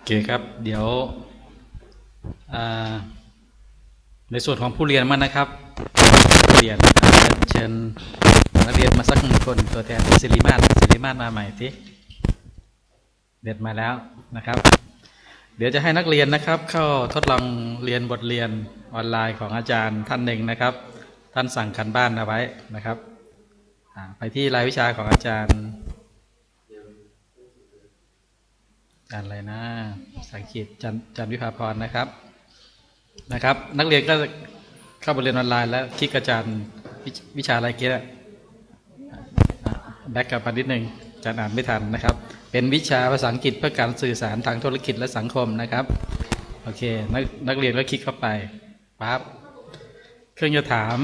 โอเคครับ เดี๋ยวในส่วนของผู้เรียนมันนะครับเรียนอาเชิญนักเรียนมาสักหนึ่งคนตัวแทนสิริมาศสิริมาศมาใหม่ทีเด็ดมาแล้วนะครับ เดี๋ยวจะให้นักเรียนนะครับ เข้าทดลองเรียนบทเรียนออนไลน์ของอาจารย์ท่านหนึ่งนะครับ ท่านสั่งกันบ้านเอาไว้นะครับไปที่รายวิชาของอาจารย์ อาจารอะไรนะสังกีตจันจันวิภาพรนะครับนะครับ นักเรียนก็เข้าไปเรียนออนไลน์แล้วคลิกอาจารย์วิวิชาอะไรเกี้ยแบ็กกลับมานิดนึงอาจารย์อ่านไม่ทันนะครับ เป็นวิชาภาษาอังกฤษเพื่อการสื่อสารทางธุรกิจและสังคมนะครับโอเคนักนักเรียนก็คลิกเข้าไปปั๊บเครื่องจะถาม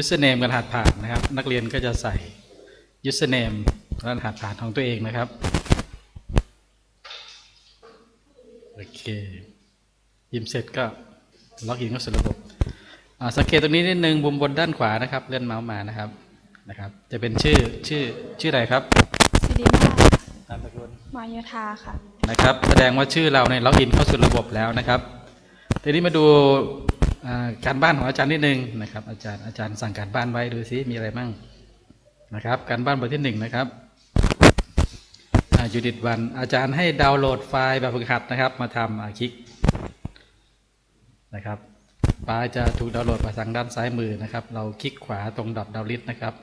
username กับรหัสผ่านนะครับ นักเรียนก็จะใส่ username และรหัสผ่านของตัวเองนะครับ โอเคพิมพ์เสร็จก็ล็อกอินเข้าสู่ระบบอ่าสังเกตตรงนี้นิดนึงมุมบนด้านขวานะครับ เลื่อนเมาส์มานะครับนะครับ จะเป็นชื่อชื่อชื่ออะไรครับสิริมาศนามสกุลมายทาค่ะนะครับ แสดงว่าชื่อเราในยล็อกอินเข้าสู่ระบบแล้วนะครับทีนี้มาดูอ่าการบ้านของอาจารย์นิดนึงนะครับ อาจารย์อาจารย์สั่งการบ้านไว้ดูซิมีอะไรบ้างนะครับ การบ้านบทที่หนึ่งนะครับ ยูนิตวัน อาจารย์ให้ดาวน์โหลดไฟล์แบบฝึกหัดนะครับ มาทำอาคลิกนะครับไฟล์จะถูกดาวน์โหลดมาทางด้านซ้ายมือนะครับ เราคลิกขวาตรงดอทดาวลิสนะครับ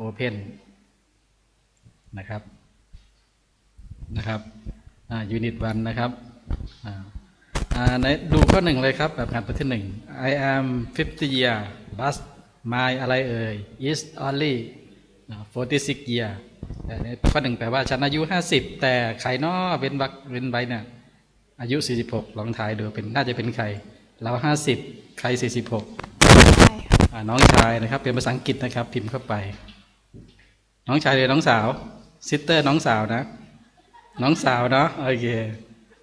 Open นนะครับนะครับยูนิตวันนะครับอ่าในดูข้อหนึ่งเลยครับแบบงานบทที่หนึ่ง I am 50 year but my อะไรเอ่ย is only 46 year ข้อหนึ่งแปลว่าฉันอายุ50แต่ใครน้อเว้นวักเว้นไว้เนี่ยอายุ46ลองทายดูเป็นน่าจะเป็นใคร เรา50ใคร46ใช่ค่ะอ่าน้องชายนะครับ เป็นภาษาอังกฤษนะครับ พิมพ์เข้าไป น้องชายหรือน้องสาวซิสเตอร์น้องสาวนะ น้องสาวเนาะโอเค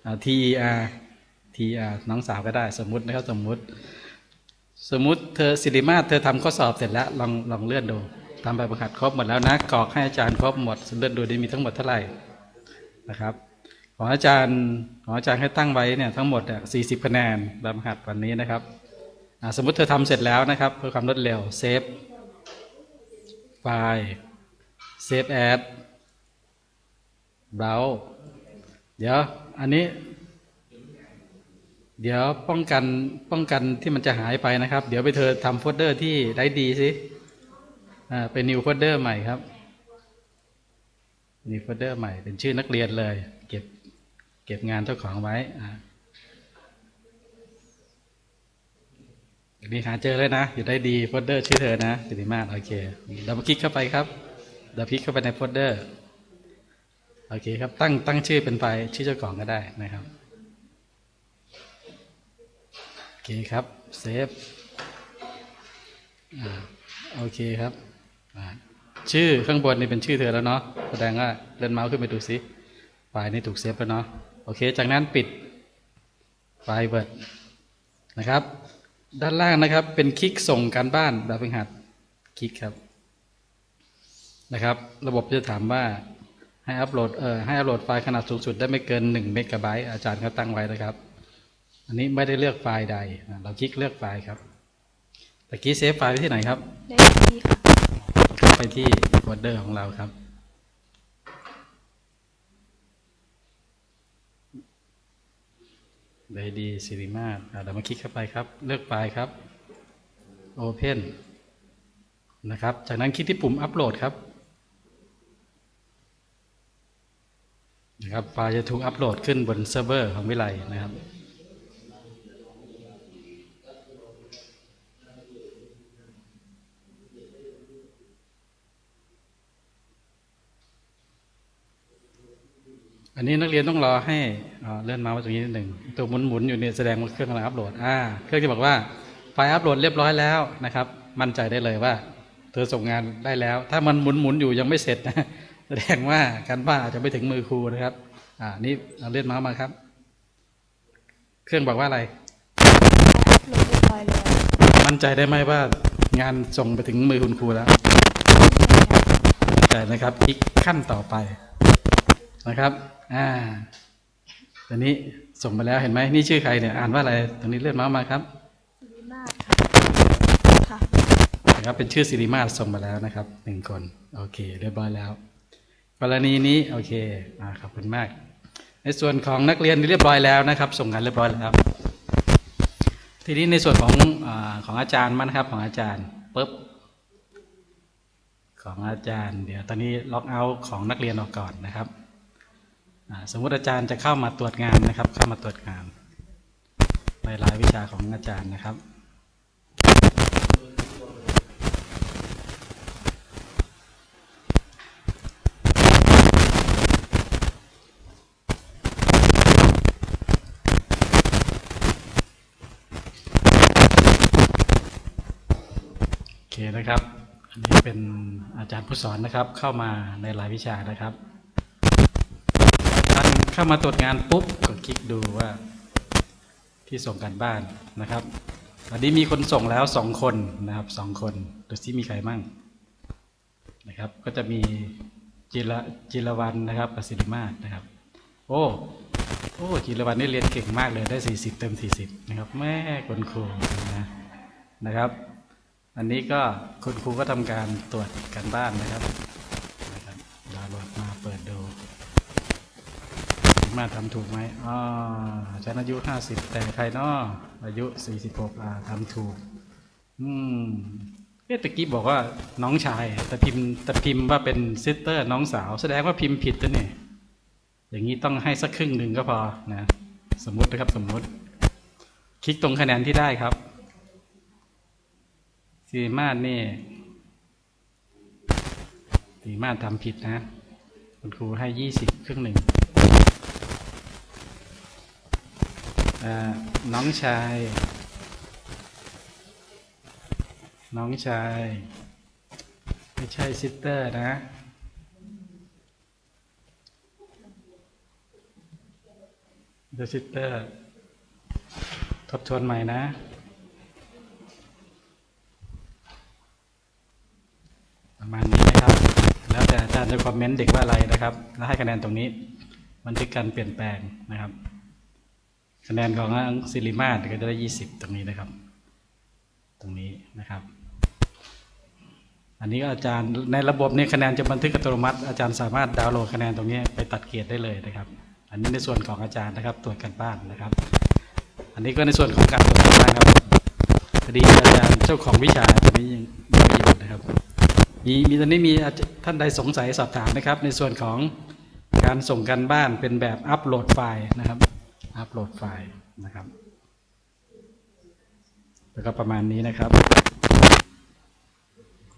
อ่า T E R T E R น้องสาวก็ได้สมมุตินะครับสมมุติ สมมุติเธอสิริมาศเธอทำข้อสอบเสร็จแล้วลองลองเลื่อนดู ทำแบบประหัดครบหมดแล้วนะกรอกให้อาจารย์ครบหมดเลื่อนดูได้มีทั้งหมดเท่าไหร่นะครับของอาจารย์ของอาจารย์ให้ตั้งไว้เนี่ยทั้งหมดเนี่ยสี่สิบคะแนนแบบประหัดวันนี้นะครับสมมุติเธอทำเสร็จแล้วนะครับเพื่อความรวดเร็วเซฟไฟล์เซฟแอดเบราว์เดี๋ยวอันนี้ เดี๋ยวป้องกันป้องกันที่มันจะหายไปนะครับ เดี๋ยวไปเธอทำโฟลเดอร์ที่ได้ดีสิ อ่าเป็น new folder ใหม่ครับ new folder ใหม่ เป็นชื่อนักเรียนเลย เก็บเก็บงานเจ้าของไว้อ่าอันนี้หาเจอเลยนะ อยู่ได้ดีโฟลเดอร์ชื่อเธอนะสิริมาศโอเคเรามาคลิกเข้าไปครับเราคลิกเข้าไปในโฟลเดอร์โอเคครับ ตั้งตั้งชื่อเป็นไฟชื่อเจ้าของก็ได้นะครับโอเคครับเซฟโอเคครับ ชื่อข้างบนนี่เป็นชื่อเธอแล้วเนาะแสดงว่าเลื่อนเมาส์ขึ้นไปดูสิไฟล์นี้ถูกเซฟแล้วเนาะโอเค จากนั้นปิดไฟล์เวิร์ดนะครับ ด้านล่างนะครับ เป็นคลิกส่งการบ้านแบบฝึกหัดคลิกครับนะครับ ระบบจะถามว่าให้อัปโหลดเอ่อให้อัปโหลดไฟล์ขนาดสูงสุดได้ไม่เกิน1เมกะไบต์อาจารย์เขาตั้งไว้นะครับ อันนี้ไม่ได้เลือกไฟล์ใด เราคลิกเลือกไฟล์ครับตะกี้เซฟไฟล์ไว้ที่ไหนครับ ได้ดีค่ะ ไปที่โฟลเดอร์ของเราครับ ได้ดีสิริมาศอะเรามาคลิกเข้าไปครับ เลือกไฟล์ครับ Open นะครับ จากนั้นคลิกที่ปุ่มอัปโหลดครับนะครับไฟล์จะถูกอัปโหลดขึ้นบนเซิร์ฟเวอร์ของวิไลนะครับ อันนี้นักเรียนต้องรอให้อ่าเลื่อนมาไว้ตรงนี้นิดหนึ่งตัวหมุนหมุนๆอยู่เนี่ยแสดงว่าเครื่องกำลังอัปโหลดอ่าเครื่องจะบอกว่าไฟล์อัปโหลดเรียบร้อยแล้วนะครับ มั่นใจได้เลยว่า เธอส่งงานได้แล้ว ถ้ามันหมุนหมุนๆอยู่ยังไม่เสร็จนะแสดงว่าการบ้านอาจจะไม่ถึงมือครูนะครับ อ่านี่เอาเลื่อนมาส์มาครับ เครื่องบอกว่าอะไรอัพโหลดเรียบร้อยแล้วมั่นใจได้ไหมว่างานส่งไปถึงมือคุณครูแล้วมั่นใจนะครับคลิกขั้นต่อไป นะครับ อ่าตอนนี้ส่งมาแล้วเห็นไหมนี่ชื่อใครเนี่ยอ่านว่าอะไรตรงนี้เลื่อนเมาส์มาครับสิริมาศค่ะค่ะนะครับเป็นชื่อสิริมาศส่งมาแล้วนะครับหนึ่งคนโอเคเรียบร้อยแล้ว กรณีนี้โอเคอ่าขอบคุณมาก ในส่วนของนักเรียนเรียบร้อยแล้วนะครับ ส่งกันเรียบร้อยแล้วทีนี้ในส่วนของอาของอาจารย์มันนะครับของอาจารย์ปุ๊บของอาจารย์ เดี๋ยวตอนนี้ล็อกเอาท์ของนักเรียนออกก่อนนะครับอ่า สมมติอาจารย์จะเข้ามาตรวจงานนะครับ เข้ามาตรวจงานในรายวิชาของอาจารย์นะครับโอเคนะครับ อันนี้เป็นอาจารย์ผู้สอนนะครับ เข้ามาในรายวิชานะครับ เข้ามาตรวจงานปุ๊บก็คลิกดูว่าที่ส่งกันบ้านนะครับวันนี้มีคนส่งแล้วสองคนนะครับสองคนดูซิมีใครมั่งนะครับ ก็จะมีจิรจิรวันนะครับกับศิริมาศนะครับ โอ้โอ้จิรวันนี่เรียนเก่งมากเลยได้40เต็ม40นะครับแม่คุณครูนะนะครับ อันนี้ก็คุณครูก็ทำการตรวจกันบ้านนะครับ มาทำถูกไหมอ๋อฉันอายุ50แต่ใครนาะอายุ46อ่าทำถูก อืมเอ๊ะตะกี้บอกว่าน้องชายแต่พิมพ์แต่พิมพ์ว่าเป็นซิสเตอร์น้องสาว แสดงว่าพิมพ์ผิดตัวนี่อย่างนี้ต้องให้สักครึ่งหนึ่งก็พอนะ สมมุตินะครับสมมุติ คลิกตรงคะแนนที่ได้ครับสีมาศนี่สีมาศทำผิดนะ คุณครูให้ยี่สิบครึ่งหนึ่งอ่า น้องชาย น้องชาย ไม่ใช่ซิสเตอร์นะ เดอะซิสเตอร์ ทบทวนใหม่นะประมาณนี้นะครับ แล้วแต่อาจารย์จะคอมเมนต์เด็กว่าอะไรนะครับ แล้วให้คะแนนตรงนี้บันทึกการเปลี่ยนแปลงนะครับ คะแนนของซิลิมาก็จะได้ยี่สิบตรงนี้นะครับ ตรงนี้นะครับ อันนี้อาจารย์ในระบบนี้คะแนนจะบันทึกอัตโนมัติ อาจารย์สามารถดาวน์โหลดคะแนนตรงนี้ไปตัดเกรดได้เลยนะครับ อันนี้ในส่วนของอาจารย์นะครับตรวจกันบ้านนะครับ อันนี้ก็ในส่วนของการตรวจกันบ้านครับพอดีอาจารย์เจ้าของวิชาตอนนี้ยังยังไม่อยู่นะครับ มีมีตอนนี้มีท่านใดสงสัยสอบถามนะครับ ในส่วนของการส่งกันบ้านเป็นแบบอัปโหลดไฟล์นะครับ อัปโหลดไฟล์นะครับ แล้วก็ประมาณนี้นะครับ